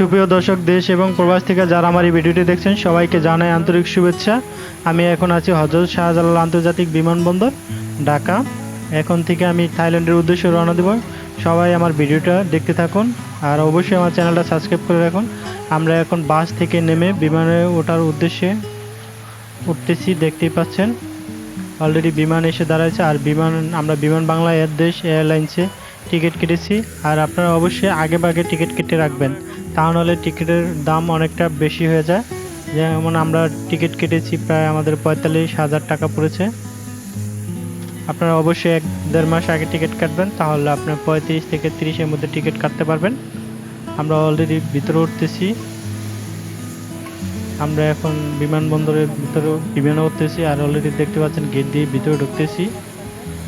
সুপ্রিয় দর্শক, দেশ এবং প্রবাস থেকে যারা আমার এই ভিডিওটি দেখছেন, সবাইকে জানাই আন্তরিক শুভেচ্ছা। আমি এখন আছি হজরত শাহজালাল আন্তর্জাতিক বিমানবন্দর, ঢাকা। এখন থেকে আমি থাইল্যান্ডের উদ্দেশ্যে রওনা দেব। সবাই আমার ভিডিওটা দেখতে থাকুন আর অবশ্যই আমার চ্যানেলটা সাবস্ক্রাইব করে রাখুন। আমরা এখন বাস থেকে নেমে বিমানে ওঠার উদ্দেশ্যে উঠতেছি, দেখতেই পাচ্ছেন। অলরেডি বিমান এসে দাঁড়াচ্ছে আর বিমান, আমরা বিমান বাংলা এয়ার দেশ এয়ারলাইন্সে টিকিট কেটেছি। আর আপনারা অবশ্যই আগে ভাগে টিকিট কেটে রাখবেন। তা নাহলে টিকিটের দাম অনেকটা বেশি হয়ে যায়। যেমন আমরা টিকিট কেটেছি প্রায় আমাদের পঁয়তাল্লিশ হাজার টাকা পড়েছে। আপনারা অবশ্যই এক দেড় মাস আগে টিকিট কাটবেন, তাহলে আপনার পঁয়ত্রিশ থেকে তিরিশের মধ্যে টিকিট কাটতে পারবেন। আমরা অলরেডি ভিতরে উঠতেছি। আমরা এখন বিমানবন্দরের ভিতরে বিমানে উঠতেছি, আর অলরেডি দেখতে পাচ্ছেন গেট দিয়ে ভিতরে ঢুকতেছি।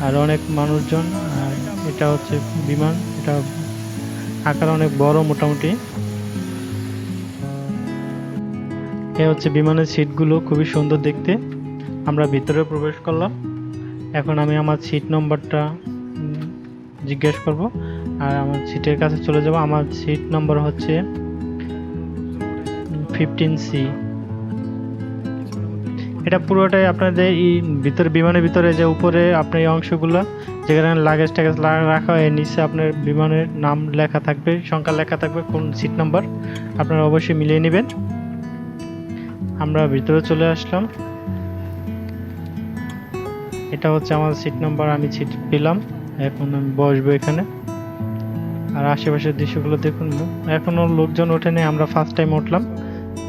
আর অনেক মানুষজন, আর এটা হচ্ছে বিমান, এটা আকার অনেক বড় মোটামুটি। এ হচ্ছে বিমানের সিটগুলো, খুবই সুন্দর দেখতে। আমরা ভিতরে প্রবেশ করলাম। এখন আমি আমার সিট নম্বরটা জিজ্ঞেস করব। আর আমার সিটের কাছে চলে যাব। আমার সিট নম্বর হচ্ছে ফিফটিন সি। এটা পুরোটাই আপনাদের এই ভিতরে, বিমানের ভিতরে যে উপরে আপনার এই অংশগুলো, যেখানে লাগেজ ট্যাগেজ রাখা হয়, নিচে আপনার বিমানের নাম লেখা থাকবে, সংখ্যা লেখা থাকবে, কোন সিট নাম্বার, আপনারা অবশ্যই মিলিয়ে নেবেন। আমরা ভিতরে চলে আসলাম। এটা হচ্ছে আমার সিট নাম্বার আমি সিট পেলাম। এখন আমি বসবো এখানে। আর আশেপাশের দৃশ্যগুলো দেখুন। এখনও লোকজন ওঠেনি, আমরা ফার্স্ট টাইম উঠলাম।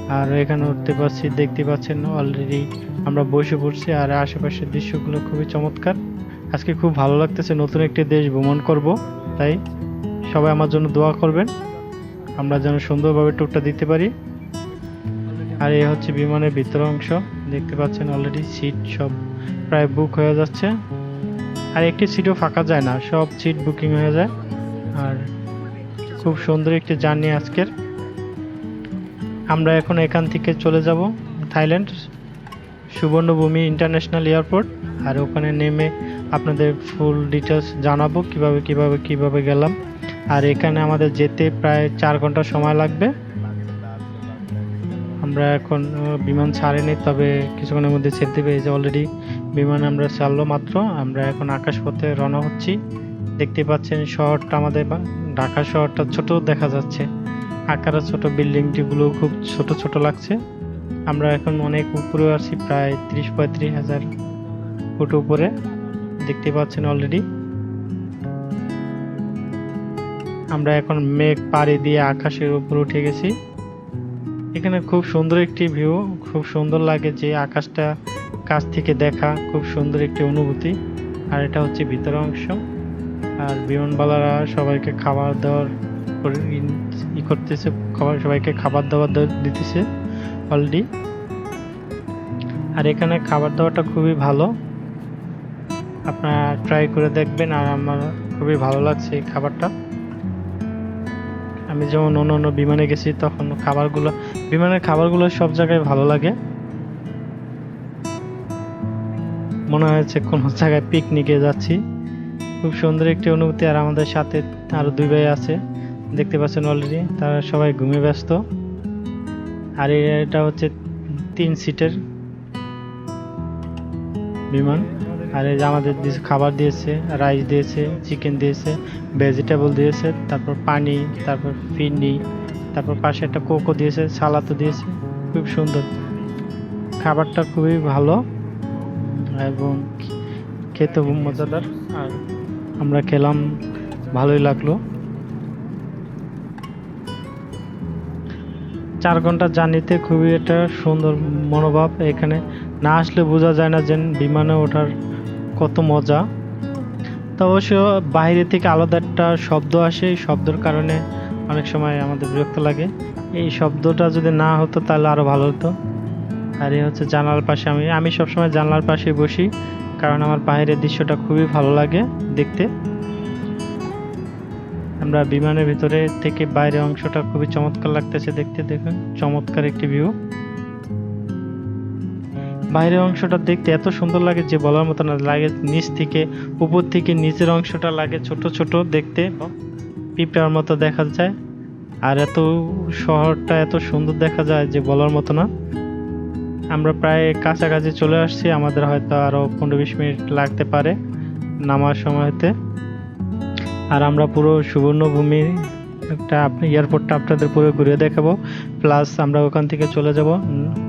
আর এখানে উঠতে পারছি, দেখতে পাচ্ছেন অলরেডি আমরা বসে পড়ছি। আর আশেপাশের দৃশ্যগুলো খুবই চমৎকার। আজকে খুব ভালো লাগতেছে, নতুন একটি দেশ ভ্রমণ করব। তাই সবাই আমার জন্য দোয়া করবেন। আমরা যেন সুন্দরভাবে ট্যুরটা দিতে পারি। আর এই হচ্ছে বিমানের ভিতর অংশ। দেখতে পাচ্ছেন অলরেডি সিট সব প্রায় বুক হয়ে যাচ্ছে। আর একটি সিটও ফাঁকা যায় না, সব সিট বুকিং হয়ে যায়। আর খুব সুন্দর একটি জার্নি আজকের। আমরা এখন এখান থেকে চলে যাব থাইল্যান্ড, সুবর্ণভূমি ইন্টারন্যাশনাল এয়ারপোর্ট। আর ওখানে নেমে আপনাদের ফুল ডিটেলস জানাব, কীভাবে কীভাবে কীভাবে গেলাম। আর এখানে আমাদের যেতে প্রায় চার ঘণ্টা সময় লাগবে। আমরা এখন বিমান ছাড়েনি তবে কিছুক্ষণের মধ্যে ছেড়ে দেবে। এই যে অলরেডি বিমান আমরা ছাড়লো মাত্র, আমরা এখন আকাশপথে রওনা হচ্ছি। দেখতে পাচ্ছেন শহরটা আমাদের ঢাকা শহরটা ছোট দেখা যাচ্ছে। আকারে ছোট বিল্ডিংটিগুলো খুব ছোট ছোট লাগছে। আমরা এখন অনেক উপরে আছি, প্রায় তিরিশ পঁয়ত্রিশ হাজার ফুট উপরে। দেখতে পাচ্ছেন অলরেডি আমরা এখন মেঘ পাড়ি দিয়ে আকাশের উপর উঠে গেছি। এখানে খুব সুন্দর একটি ভিউ খুব সুন্দর লাগে যে আকাশটা কাছ থেকে দেখা, খুব সুন্দর একটি অনুভূতি। আর এটা হচ্ছে ভিতর অংশ। আর বিমানবালারা সবাইকে খাবার দাবার ই করতেছে খাবার সবাইকে খাবার দাবার দিতেছে অলরেডি আর এখানে খাবার দাবারটা খুবই ভালো। আপনারা ট্রাই করে দেখবেন আর আমার খুবই ভালো লাগছে এই খাবারটা। আমি যেমন অন্য অন্য বিমানে গেছি, তখন খাবারগুলো বিমানের খাবারগুলো সব জায়গায় ভালো লাগে। মনে হয়েছে কোনো জায়গায় পিকনিকে যাচ্ছি। খুব সুন্দর একটি অনুভূতি আর আমাদের সাথে আরও দুই ভাই আছে। দেখতে পাচ্ছেন অলরেডি তারা সবাই ঘুমে ব্যস্ত। আর এটা হচ্ছে তিন সিটের বিমান। আর এই যে আমাদের খাবার দিয়েছে রাইস দিয়েছে চিকেন দিয়েছে ভেজিটেবল দিয়েছে, তারপর পানি, তারপর ফিন্নি তারপর পাশে একটা কোকো দিয়েছে, সালাদও দিয়েছে, খুব সুন্দর। খাবারটা খুবই ভালো এবং খেতে খুব মজাদার। আর আমরা খেলাম, ভালোই লাগল। চার ঘণ্টা জার্নিতে খুবই একটা সুন্দর মনোভাব এখানে। না আসলে বোঝা যায় না যে বিমানে ওঠার কত মজা। তো অবশ্য বাইরে থেকে আলাদা একটা শব্দ আসে এই শব্দের কারণে অনেক সময় আমাদের বিরক্ত লাগে। এই শব্দটা যদি না হতো তাহলে আরও ভালো হতো। আর এই হচ্ছে জানালার পাশে আমি আমি সবসময় জানলার পাশে বসি, কারণ আমার বাইরের দৃশ্যটা খুবই ভালো লাগে দেখতে। আমরা বিমানের ভিতরে থেকে বাইরের অংশটা খুবই চমৎকার লাগতেছে দেখতে, দেখুন, চমৎকার একটি ভিউ বাইরের অংশটা দেখতে এত সুন্দর লাগে যে বলার মতো না, লাগে নিচ থেকে, উপর থেকে নিচের অংশটা লাগে ছোট ছোট দেখতে। পিঁপড়ার মতো দেখা যায়। আর এত শহরটা এত সুন্দর দেখা যায় যে বলার মতো না। আমরা প্রায় কাছাকাছি চলে আসছি, আমাদের হয়তো আরও পনেরো বিশ মিনিট লাগতে পারে নামার সময় হতে। আর আমরা পুরো সুবর্ণভূমির একটা এয়ারপোর্টটা আপনাদের পুরো ঘুরে দেখাবো। প্লাস আমরা ওখান থেকে চলে যাব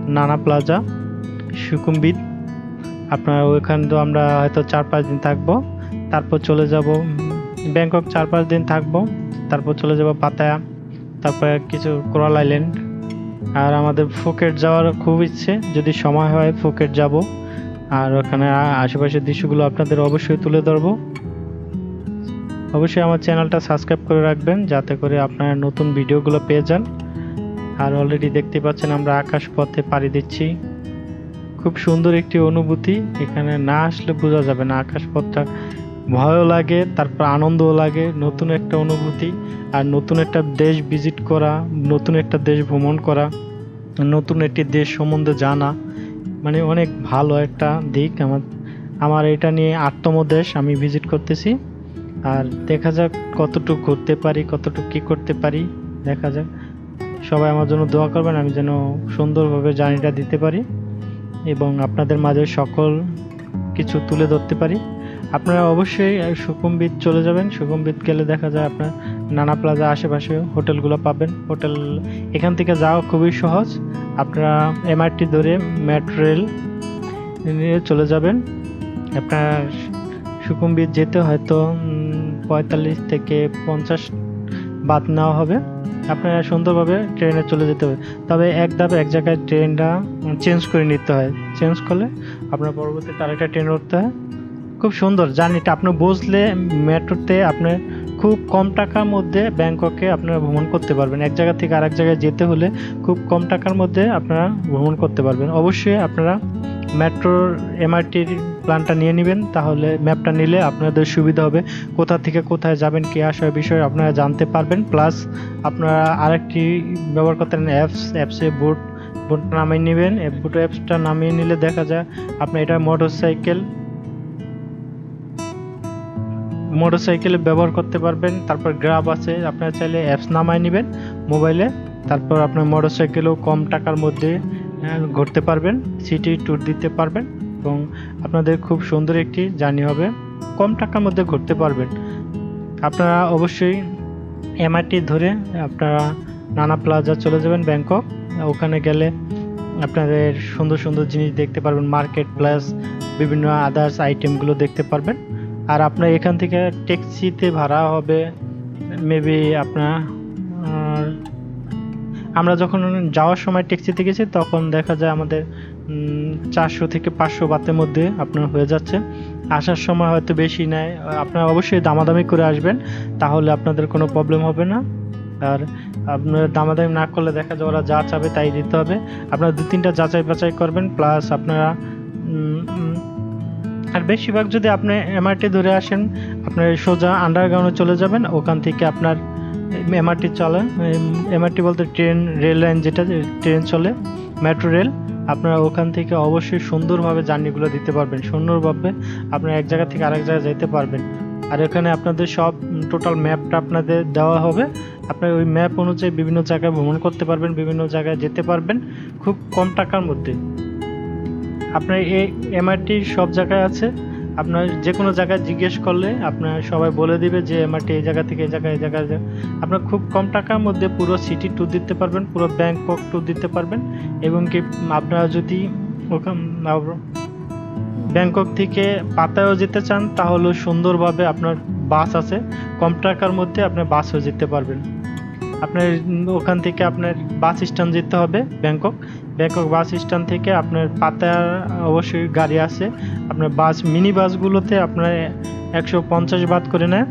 নানা প্লাজা সুকুম্বিত আপনার ওইখান তো আমরা হয়তো চার পাঁচ দিন থাকব। তারপর চলে যাব ব্যাংকক চার পাঁচ দিন থাকব, তারপর চলে যাব পাতায়া, তারপরে কিছু কোরাল আইল্যান্ড। আর আমাদের ফুকেট যাওয়ার খুব ইচ্ছে, যদি সময় হয় ফুকেট যাব। আর ওখানে আশেপাশের দৃশ্যগুলো আপনাদের অবশ্যই তুলে ধরবো। অবশ্যই আমার চ্যানেলটা সাবস্ক্রাইব করে রাখবেন, যাতে করে আপনারা নতুন ভিডিওগুলো পেয়ে যান। আর অলরেডি দেখতে পাচ্ছেন আমরা আকাশ পথে পাড়ি দিচ্ছি। খুব সুন্দর একটি অনুভূতি, এখানে না আসলে বোঝা যাবে না আকাশ পথটা ভয়ও লাগে তারপর আনন্দও লাগে, নতুন একটা অনুভূতি আর নতুন একটা দেশ ভিজিট করা, নতুন একটা দেশ ভ্রমণ করা, নতুন একটি দেশ সম্বন্ধে জানা মানে অনেক ভালো একটা দিক আমার আমার এটা নিয়ে আটতম দেশ আমি ভিজিট করতেছি। আর দেখা যাক কতটুকু ঘুরতে পারি, কতটুকু কী করতে পারি, দেখা যাক। সবাই আমার জন্য দোয়া করবেন, আমি যেন সুন্দরভাবে জার্নিটা দিতে পারি এবং আপনাদের মাঝে সকল কিছু তুলে ধরতে পারি। আপনারা অবশ্যই সুকুম্বিত চলে যাবেন। সুকুম্বিত গেলে দেখা যায় আপনার নানা প্লাজা আশেপাশে হোটেলগুলো পাবেন। হোটেল এখান থেকে যাওয়া খুবই সহজ। আপনারা এমআরটি ধরে মেট্রো রেল নিয়ে চলে যাবেন। আপনার সুকুম্বিত যেতে হয়তো পঁয়তাল্লিশ থেকে পঞ্চাশ বাদ নেওয়া হবে। আপনারা সুন্দরভাবে ট্রেনে চলে যেতে হবে। তবে এক ধাপে এক জায়গায় ট্রেনটা চেঞ্জ করে নিতে হয়। চেঞ্জ করলে আপনার পরবর্তীতে আরেকটা ট্রেন উঠতে হয়। খুব সুন্দর জার্নিটা। আপনি বসলে মেট্রোতে আপনি খুব কম টাকার মধ্যে ব্যাংককে আপনারা ভ্রমণ করতে পারবেন। এক জায়গা থেকে আরেক জায়গায় যেতে হলে খুব কম টাকার মধ্যে আপনারা ভ্রমণ করতে পারবেন। অবশ্যই আপনারা মেট্রোর এমআরটির প্ল্যানটা নিয়ে নেবেন, তাহলে ম্যাপটা নিলে আপনাদের সুবিধা হবে। কোথা থেকে কোথায় যাবেন, কী আসার বিষয়ে আপনারা জানতে পারবেন। প্লাস আপনারা আরেকটি ব্যবহার করতে পারেন অ্যাপস অ্যাপসে বুট বুটটা নামিয়ে নেবেন। বুট অ্যাপসটা নামিয়ে নিলে দেখা যায় আপনার এটা মোটর সাইকেল মোটর সাইকেলে ব্যবহার করতে পারবেন, তারপর গ্রাব আছে, আপনারা চাইলে অ্যাপস নামায় নেবেন মোবাইলে তারপর আপনার মোটর সাইকেলেও কম টাকার মধ্যে ঘুরতে পারবেন সিটি ট্যুর দিতে পারবেন এবং আপনাদের খুব সুন্দর একটি জার্নি হবে, কম টাকার মধ্যে ঘুরতে পারবেন। আপনারা অবশ্যই এমআরটি ধরে আপনারা নানা প্লাজা চলে যাবেন ব্যাংকক, ওখানে গেলে আপনাদের সুন্দর সুন্দর জিনিস দেখতে পারবেন মার্কেট প্লাস বিভিন্ন আদার্স আইটেমগুলো দেখতে পারবেন। আর আপনার এখান থেকে ট্যাক্সিতে ভাড়া হবে মেবি আপনার আমরা যখন যাওয়ার সময় ট্যাক্সিতে গেছি, তখন দেখা যায় আমাদের চারশো থেকে পাঁচশো বাতের মধ্যে আপনার হয়ে যাচ্ছে। আসার সময় হয়তো বেশি নেয়, আপনারা অবশ্যই দামাদামি করে আসবেন, তাহলে আপনাদের কোনো প্রবলেম হবে না। আর আপনার দামাদামি না করলে দেখা যায় ওরা যা চাবে তাই দিতে হবে। আপনারা দু তিনটা যাচাই বাছাই করবেন প্লাস আপনারা আর বেশিরভাগ যদি আপনি এমআরটি ধরে আসেন আপনার সোজা আন্ডারগ্রাউন্ডে চলে যাবেন, ওখান থেকে আপনার এমআরটি চলে। এমআরটি বলতে ট্রেন, রেল লাইন যেটা, ট্রেন চলে, মেট্রো রেল, আপনারা ওখান থেকে অবশ্যই সুন্দরভাবে জার্নিগুলো দিতে পারবেন। সুন্দরভাবে আপনারা এক জায়গা থেকে আরেক জায়গায় যেতে পারবেন। আর এখানে আপনাদের সব টোটাল ম্যাপটা আপনাদের দেওয়া হবে। আপনার ওই ম্যাপ অনুযায়ী বিভিন্ন জায়গায় ভ্রমণ করতে পারবেন, বিভিন্ন জায়গায় যেতে পারবেন, খুব কম টাকার মধ্যে। আপনার এই এমআরটি সব জায়গায় আছে? আপনার যে কোনো জায়গায় জিজ্ঞেস করলে আপনার সবাই বলে দিবে যে এমআরটি এই জায়গা থেকে এই জায়গায় এই জায়গায় আপনার খুব কম টাকার মধ্যে পুরো সিটি ট্যুর দিতে পারবেন, পুরো ব্যাংকক ট্যুর দিতে পারবেন। এবং কি আপনারা যদি ওখান ব্যাংকক থেকে পাতায়ও যেতে চান, তাহলে সুন্দরভাবে আপনার বাস আছে। কম টাকার মধ্যে আপনি বাসও যেতে পারবেন। আপনার ওখান থেকে আপনার বাস স্ট্যান্ড যেতে হবে, ব্যাংকক। ব্যাংকক বাস স্ট্যান্ড থেকে আপনার পাতার অবশ্যই গাড়ি আছে। আপনার বাস, মিনি বাসগুলোতে আপনার একশো পঞ্চাশ বাদ করে নেয়।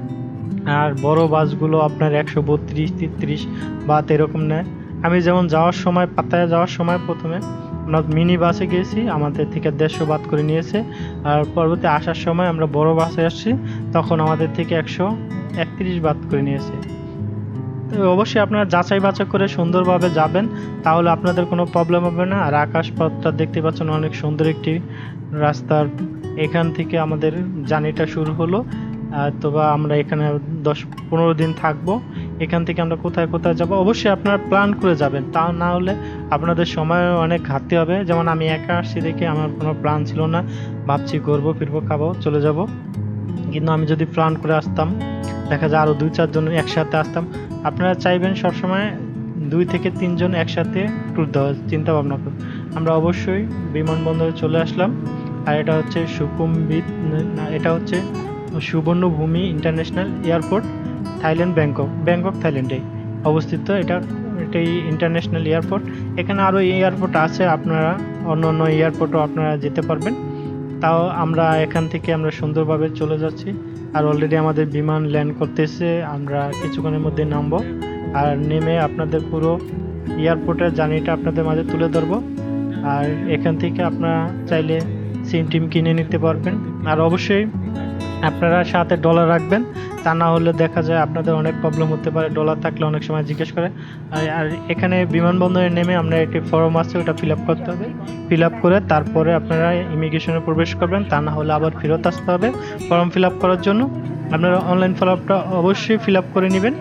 আর বড় বাসগুলো আপনার একশো বত্রিশ তেত্রিশ বাত এরকম নেয়। আমি যেমন যাওয়ার সময়, পাতায় যাওয়ার সময় প্রথমে আমরা মিনি বাসে গিয়েছি আমাদের থেকে দেড়শো বাদ করে নিয়েছে। আর পরবর্তী আসার সময় আমরা বড় বাসে আসছি, তখন আমাদের থেকে একশো একত্রিশ বাদ করে নিয়েছে। অবশ্যই আপনারা যাচাই বাছাই করে সুন্দরভাবে যাবেন, তাহলে আপনাদের কোনো প্রবলেম হবে না। আর আকাশপথটা দেখতে পাচ্ছেন অনেক সুন্দর একটি রাস্তার এখান থেকে আমাদের জার্নিটা শুরু হলো। আর আমরা এখানে দশ পনেরো দিন থাকব। এখান থেকে আমরা কোথায় কোথায় যাব? অবশ্যই আপনারা প্ল্যান করে যাবেন। তা না হলে আপনাদের সময় অনেক ঘাটতি হবে। যেমন আমি একা আসছি দেখে আমার কোনো প্ল্যান ছিল না। ভাবছি ঘুরবো, ফিরবো, খাব, চলে যাব। কিন্তু আমি যদি প্ল্যান করে আসতাম, দেখা যায় আরও দুই চারজন একসাথে আসতাম আপনারা চাইবেন সবসময় দুই থেকে তিনজন একসাথে ট্যুর দেওয়ার চিন্তা ভাবনা করুন। আমরা অবশ্যই বিমানবন্দরে চলে আসলাম। আর এটা হচ্ছে সুকুম্বিত এটা হচ্ছে Suvarnabhumi international airport, Thailand, Bangkok. Bangkok, থাইল্যান্ডে অবস্থিত। এটা, এটাই ইন্টারন্যাশনাল এয়ারপোর্ট। এখানে আরও এয়ারপোর্ট আছে, আপনারা অন্য অন্য এয়ারপোর্টও আপনারা যেতে পারবেন। তাও আমরা এখান থেকে আমরা সুন্দরভাবে চলে যাচ্ছি। আর অলরেডি আমাদের বিমান ল্যান্ড করতেছে, আমরা কিছুক্ষণের মধ্যে নামবো। আর নেমে আপনাদের পুরো এয়ারপোর্টের জার্নিটা আপনাদের মাঝে তুলে ধরবো। আর এখান থেকে আপনারা চাইলে সিম টিম কিনে নিতে পারবেন। আর অবশ্যই আপনারা সাথে ডলার রাখবেন, তা না হলে দেখা যায় আপনাদের অনেক প্রবলেম হতে পারে। ডলার থাকলে অনেক সময় জিজ্ঞেস করে। আর- এখানে বিমানবন্দরে নেমে আমরা একটি ফর্ম আছে, ওটা ফিল আপ করতে হবে। ফিল আপ করে তারপরে আপনারা ইমিগ্রেশনে প্রবেশ করবেন, তা না হলে আবার ফেরত আসতে হবে। ফর্ম ফিল আপ করার জন্য আপনারা অনলাইন ফর্ম আপটা অবশ্যই ফিল আপ করে নেবেন।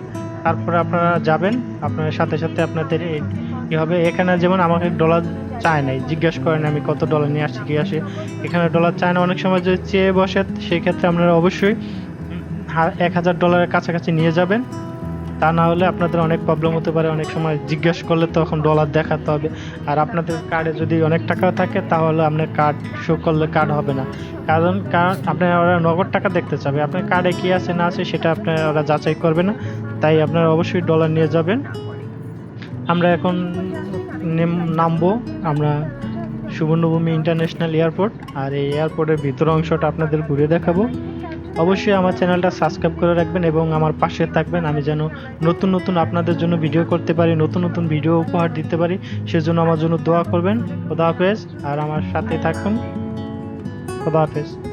তারপরে আপনারা যাবেন, আপনার সাথে সাথে আপনাদের এই- কি হবে? এখানে যেমন আমাকে ডলার চায় নাই, জিজ্ঞেস করেন আমি কত ডলার নিয়ে আসছি, কি আসে। এখানে ডলার চায় না, অনেক সময় যদি চেয়ে বসে, সেই ক্ষেত্রে আপনারা অবশ্যই এক হাজার ডলারের কাছাকাছি নিয়ে যাবেন। তা না হলে আপনাদের অনেক প্রবলেম হতে পারে, অনেক সময় জিজ্ঞেস করলে তখন ডলার দেখাতে হবে। আর আপনাদের কার্ডে যদি অনেক টাকা থাকে, তাহলে আপনার কার্ড শো করলে কার্ড হবে না। কারণ কার্ড আপনার ওরা নগদ টাকা দেখতে চাবে। আপনার কার্ডে কি আছে, না আছে, সেটা আপনার ওরা যাচাই করবে না। তাই আপনারা অবশ্যই ডলার নিয়ে যাবেন। আমরা এখন নেম- নামবো আমরা সুবর্ণভূমি ইন্টারন্যাশনাল এয়ারপোর্ট আর এই এয়ারপোর্টের ভিতর অংশটা আপনাদের ঘুরে দেখাবো। অবশ্যই আমার চ্যানেলটা সাবস্ক্রাইব করে রাখবেন এবং আমার পাশে থাকবেন। আমি যেন নতুন নতুন আপনাদের জন্য ভিডিও করতে পারি, নতুন নতুন ভিডিও উপহার দিতে পারি, সেজন্য আমার জন্য দোয়া করবেন। খোদা হাফেজ। আর আমার সাথে থাকুন। খোদা হাফেজ।